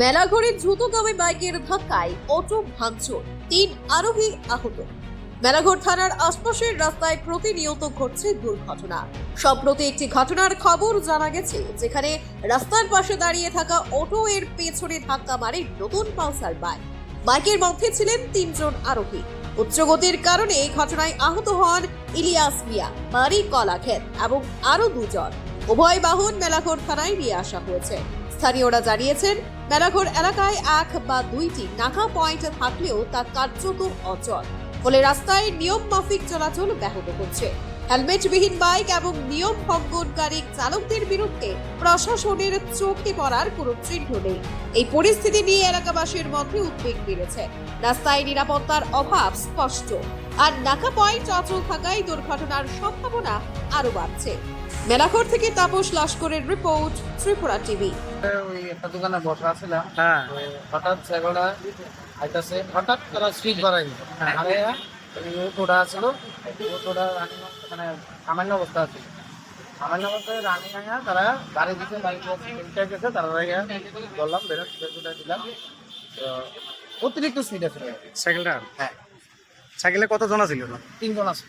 মেলাঘরে দ্রুতগামী বাইকের ধাক্কায় অটো ভাঙচুর। তিন আরোহী আহত। মেলাঘর থানার আশপাশের রাস্তায় প্রতিনিয়ত ঘটছে দুর্ঘটনা। সম্প্রতি একটি ঘটনার খবর জানা গেছে, যেখানে রাস্তার পাশে দাঁড়িয়ে থাকা অটো এর পেছনে ধাক্কা মারে নতুন পালসার বাইক। বাইকের মধ্যে ছিলেন তিনজন আরোহী। উচ্চগতির কারণে ঘটনায় আহত হন ইলিয়াস মিয়া, বাড়ি কলাক্ষেত, এবং আরও দুজন। উভয় বাহন মেলাঘর থানায় নিয়ে আসা হয়েছে। স্থানীয়রা জানিয়েছেন, মেলাঘর এলাকায় এক বা দুইটি নাকা পয়েন্ট থাকলেও তা কার্যকর অচল। ফলে রাস্তায় নিয়ম মাফিক চলাচল ব্যাহত হচ্ছে। হেলমেটবিহীন বাইক এবং নিয়ম ভঙ্গনকারী চালকদের বিরুদ্ধে প্রশাসনের চোখে পড়ার কোনো চিহ্ন নেই। এই পরিস্থিতি নিয়ে এলাকাবাসীর মধ্যে উদ্বেগ বেড়েছে। রাস্তায় নিরাপত্তার অভাব স্পষ্ট। আর নাকা পয়েন্ট অচল থাকায় দুর্ঘটনার সম্ভাবনা আরও বাড়ছে। মেলাঘর থেকে তাপস লস্করের রিপোর্ট ত্রিপুরা টিভি। ওই একটা দোকানে বসা ছিলাম হ্যাঁ। হঠাৎ সেগুলা আইতাছে হঠাৎ তারা স্পিড বাড়াই আরে ওই অটোটা ছিল রানিং মানে সামান্য অবস্থা আছে। সামান্য অবস্থায় রানিং আয়া তারা গাড়ি দিতে বাইক গেছে তারা রেগে বললাম বেরো বেরোটা দিলাম। তো অতিরিক্ত স্পিড আছে সাইকেলটা? হ্যাঁ। সাইকেলে কত জন ছিল তিনজন আছে